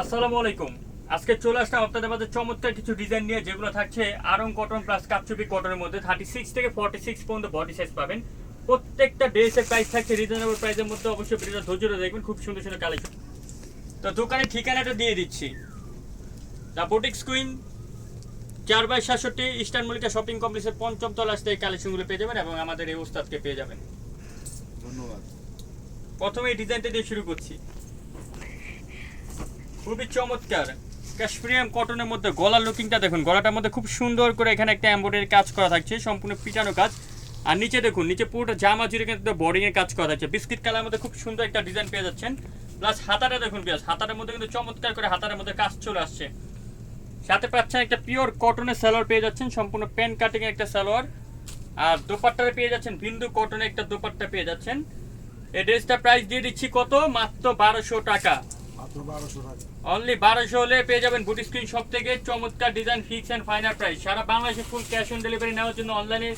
আসসালামু আলাইকুম। আজকে চলে আসলাম আপনাদের মাঝে চমৎকার কিছু ডিজাইন নিয়ে যেগুলো থাকছে আরং কটন প্লাস কাপচুপি কটনের মধ্যে। থার্টি সিক্স থেকে ফর্টি সিক্স পর্যন্ত বডি সাইজ পাবেন। প্রত্যেকটা ড্রেসের প্রাইস থাকছে রিজনেবল প্রাইসের মধ্যে। অবশ্যই ভিডিওটা ধৈর্য দেখবেন খুব সুন্দর সুন্দর কালেকশন তো দোকানের ঠিকানাটা দিয়ে দিচ্ছি। দ্য বুটিক্স কুইন চার বাই সাতষট্টি ইস্টার্ন মল্লিকা শপিং কমপ্লেক্সের পঞ্চম তলা আসতে এই কালেকশনগুলো পেয়ে যাবেন এবং আমাদের এই উস্তাদকে পেয়ে যাবেন। ধন্যবাদ। প্রথমে এই ডিজাইনটা দিয়ে শুরু করছি। খুবই চমৎকার। কাশ্মীরিয়াম কটনের মধ্যে গলার লুকিংটা দেখুন, গলাটার মধ্যে খুব সুন্দর করে এখানে একটা এমব্রয়ডারি কাজ করা থাকছে, সম্পূর্ণ পিটানো কাজ। আর নিচে দেখুন, নিচে পুরোটা জামা জুড়ে কিন্তু বোর্ডিং এর কাজ করা থাকছে। বিস্কিট কালার মধ্যে খুব সুন্দর একটা ডিজাইন পেয়ে যাচ্ছেন। প্লাস হাতাটা দেখুন পেঁয়াজ হাতাটার মধ্যে কিন্তু চমৎকার করে হাতার মধ্যে কাজ চলে আসছে। সাথে পাচ্ছেন একটা পিওর কটনের সালোয়ার পেয়ে যাচ্ছেন, সম্পূর্ণ প্যান কাটিং একটা সালোয়ার। আর দোপাট্টাটা পেয়ে যাচ্ছেন, বিন্দু কটনের একটা দোপাট্টা পেয়ে যাচ্ছেন। এই ড্রেসটা প্রাইস দিয়ে দিচ্ছি কত? মাত্র বারোশো টাকা। অনলি বারোশো হলে পেয়ে যাবেন বুটি স্ক্রিন শপ থেকে চমৎকার design fix and final price সারা বাংলাদেশে ফুল ক্যাশ অন ডেলিভারি নেওয়ার জন্য অনলাইনে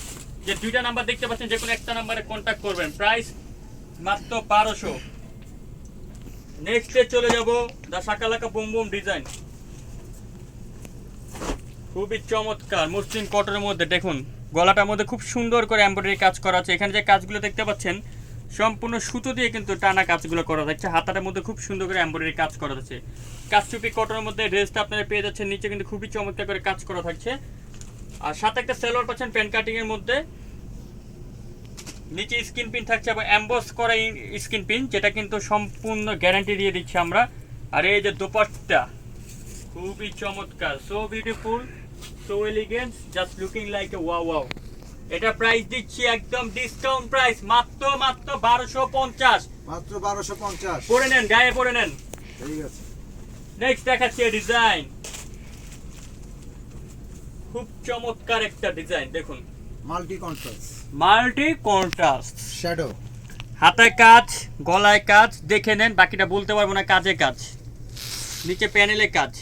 যে দুইটা নাম্বার দেখতে পাচ্ছেন, যে কোনো একটা নাম্বারে কন্ট্যাক্ট করবেন। প্রাইস মাত্র বারোশো। নেক্সটে চলে যাব the shakalaka boom boom design খুবই চমৎকার, মসৃণ কটনের মধ্যে। দেখুন, গলাটার মধ্যে খুব সুন্দর করে এমব্রয়ডারি কাজ করা আছে। এখানে যে কাজগুলো দেখতে পাচ্ছেন সম্পূর্ণ সুতো দিয়ে কিন্তু টানা কাজগুলো করা যাচ্ছে। হাতাটার মধ্যে খুব সুন্দর করে এমব্রয়ডারি কাজ করা যাচ্ছে। কাজচুপি কটনের মধ্যে ড্রেসটা আপনারা পেয়ে যাচ্ছেন। নিচে কিন্তু খুবই চমৎকার করে কাজ করা থাকছে। আর সাথে একটা সেলোয়ার পাচ্ছেন প্যান কাটিং এর মধ্যে। নিচে স্ক্রিন পিন থাকছে এবং অ্যাম্বস করা স্ক্রিন পিন যেটা কিন্তু সম্পূর্ণ গ্যারান্টি দিয়ে দিচ্ছি আমরা। আর এই যে দোপাট্টা, খুবই চমৎকার। So beautiful so elegance just looking like a wow wow এটা প্রাইস দিচ্ছি একদম ডিসকাউন্ট প্রাইস মাত্র মাত্র বারোশো পঞ্চাশ। মাত্র বারোশো পঞ্চাশ। পরে নেন গায়ে পরে নেন। ঠিক আছে। নেক্সট দেখাচ্ছি ডিজাইন খুব চমৎকার একটা ডিজাইন দেখুন। Multi contrast multi contrast shadow হাতায় কাজ গলায় কাজ দেখে নেন বাকিটা বলতে পারব না কাজে কাজ। নিচে প্যানেলে কাজ।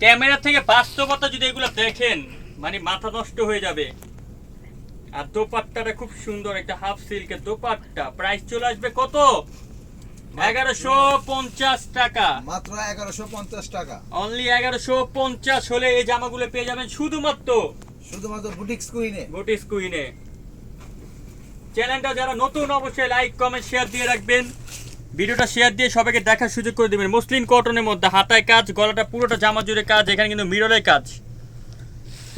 ক্যামেরা থেকে বাস্তবতা যদি এগুলো দেখেন মানে মাথা নষ্ট হয়ে যাবে। আর দোপাট্টাটা খুব সুন্দর একটা হাফ সিল্কের দোপাট্টা। প্রাইস চলে আসবে কত? এগারোশো পঞ্চাশ টাকা। মাত্র এগারোশো পঞ্চাশ টাকা। অনলি এগারোশো পঞ্চাশ হলে এই জামাগুলো পেয়ে যাবেন শুধুমাত্র শুধুমাত্র বুটিক্স কুইনে বুটিস কুইনে চ্যানেলটা যারা নতুন অবশ্যই লাইক কমেন্ট শেয়ার দিয়ে রাখবেন। ভিডিওটা শেয়ার দিয়ে সবাইকে দেখার সুযোগ করে দিবেন। মুসলিম কটনের মধ্যে হাতায় কাজ গলাটা পুরোটা জামা জুড়ে কাজ এখানে কিন্তু মিররের কাজ।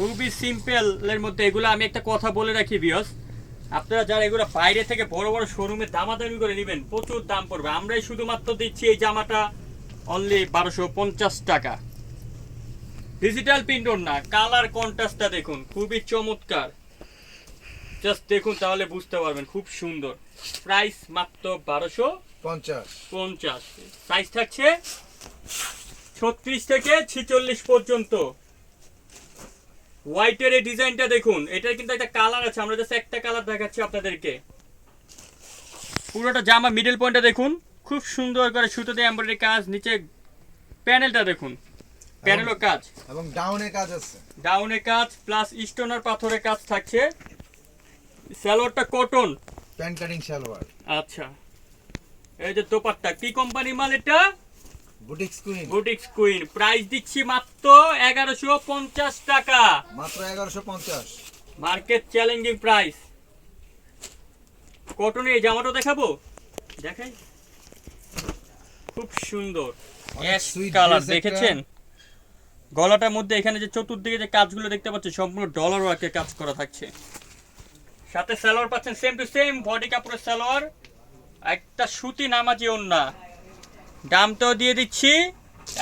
খুবই সিম্পল এর মধ্যে এগুলো আমি একটা কথা বলে রাখি বিয়স আপনারা যারা এগুলো বাইরে থেকে বড় বড় শোরুমে দামাদামি করে নেবেন, প্রচুর দাম পড়বে। আমরাই শুধুমাত্র দিচ্ছি এই জামাটা অনলি বারোশো পঞ্চাশ টাকা। ডিজিটাল প্রিন্টর না কালার কন্ট্রাস্টটা দেখুন, খুবই চমৎকার। জাস্ট দেখুন তাহলে বুঝতে পারবেন, খুব সুন্দর। প্রাইস মাত্র বারোশো পঞ্চাশ। পঞ্চাশ। সাইজ থাকছে ছত্রিশ থেকে ছিচল্লিশ পর্যন্ত। হোয়াইটের এই ডিজাইনটা দেখুন এটার কিন্তু একটা কালার আছে আমরা জাস্ট একটা কালার দেখাচ্ছি আপনাদেরকে। পুরোটা জামা মিডল পয়েন্টটা দেখুন খুব সুন্দর করে সুতো দিয়ে এমব্রয়ডারি কাজ নিচে প্যানেলটা দেখুন প্যানেলও কাজ। এবং ডাউনে কাজ আছে। ডাউনে কাজ প্লাস স্টোনার পাথরের কাজ থাকছে। স্যালোয়ারটা কটন প্যান্ট কাটিং সালোয়ার আচ্ছা। এই যে দোপাট্টা কি কোম্পানি মাল এটা? Boutiques queen boutiques queen price দিচ্ছি মাত্র এগারোশো পঞ্চাশ টাকা। মাত্র এগারোশো পঞ্চাশ। মার্কেট চ্যালেঞ্জিং প্রাইস কটনের এই জামাটা দেখাবো? দেখাই। খুব সুন্দর। অ্যাশ কালার দেখেছেন? গলাটার মধ্যে এখানে যে চতুর্দিকে যে কাজগুলো দেখতে পাচ্ছেন সম্পূর্ণ ডলার ওয়ার্কে কাজ করা থাকছে। সাথে সালোয়ার পাচ্ছেন সেম টু সেম বডি কাপড়ের সালোয়ার। একটা সুতি নামাজি ওন্না দামটাও দিয়ে দিচ্ছি।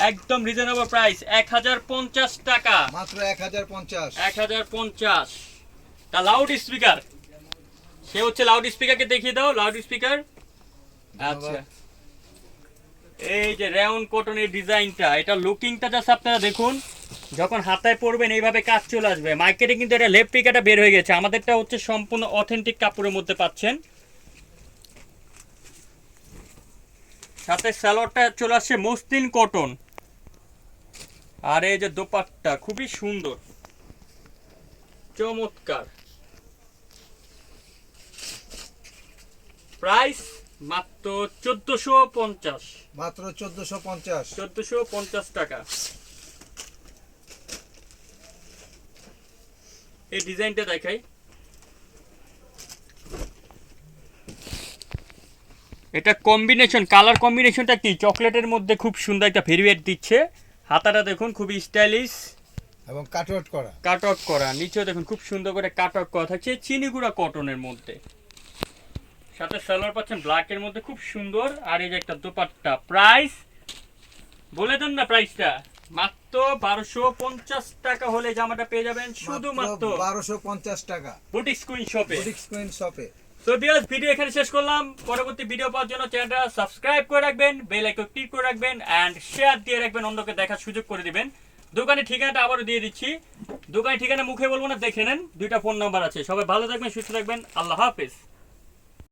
একদম রিজনেবল প্রাইস এক হাজার পঞ্চাশ টাকা। মাত্র এক হাজার পঞ্চাশ। এক হাজার পঞ্চাশ। তা লাউড স্পিকার সে হচ্ছে লাউড স্পিকারকে দেখিয়ে দাও লাউড স্পিকার আচ্ছা। এই যে রেউন কটনের ডিজাইনটা এটা লুকিংটা জাস্ট আপনারা দেখুন। যখন হাতায় পরবেন এইভাবে কাজ চলে আসবে। মার্কেটে কিন্তু এটা লেপটিকাটা বের হয়ে গেছে। আমাদেরটা হচ্ছে সম্পূর্ণ অথেন্টিক কাপড়ের মধ্যে পাচ্ছেন। সাথে স্যালোয়ারটা চলে আসছে মসলিন কটন। আর এই যে দোপাট্টা খুবই সুন্দর। চমৎকার। প্রাইস মাত্র চোদ্দশো পঞ্চাশ। মাত্র চোদ্দশো পঞ্চাশ। চোদ্দশো পঞ্চাশ টাকা। এই ডিজাইনটা দেখাই। এটা কম্বিনেশন কালার কম্বিনেশনটা কি? চকলেটের মধ্যে খুব সুন্দর একটা ভেরিয়েট দিচ্ছে। হাতাটা দেখুন খুবই স্টাইলিশ এবং কাটওয়ার্ট করা। কাট আউট করা। নিচেও দেখুন খুব সুন্দর করে কাট আউট করা থাকছে। চিনিগুড়া কটনের মধ্যে। সাথে সালোয়ার পাচ্ছেন ব্ল্যাকের মধ্যে খুব সুন্দর। আর এই যে একটা দোপাট্টা। প্রাইস বলে দেন না প্রাইসটা মাত্র বারোশো পঞ্চাশ টাকা হলে জামাটা পেয়ে যাবেন শুধুমাত্র বারোশো পঞ্চাশ টাকা। বুটিক কুইন শপে বুটিক্স কুইন শপে তো বিয়াস ভিডিও এখানে শেষ করলাম। পরবর্তী ভিডিও পাওয়ার জন্য চ্যানেলটা সাবস্ক্রাইব করে রাখবেন বেল আইকন ক্লিক করে রাখবেন এন্ড শেয়ার দিয়ে রাখবেন, অন্যকে দেখার সুযোগ করে দিবেন। দোকানের ঠিকানাটা আবারও দিয়ে দিচ্ছি। দোকানের ঠিকানা মুখে বলব না, দেখে নেন। দুইটা ফোন নাম্বার আছে। সবাই ভালো থাকবেন, সুস্থ থাকবেন। আল্লাহ হাফেজ।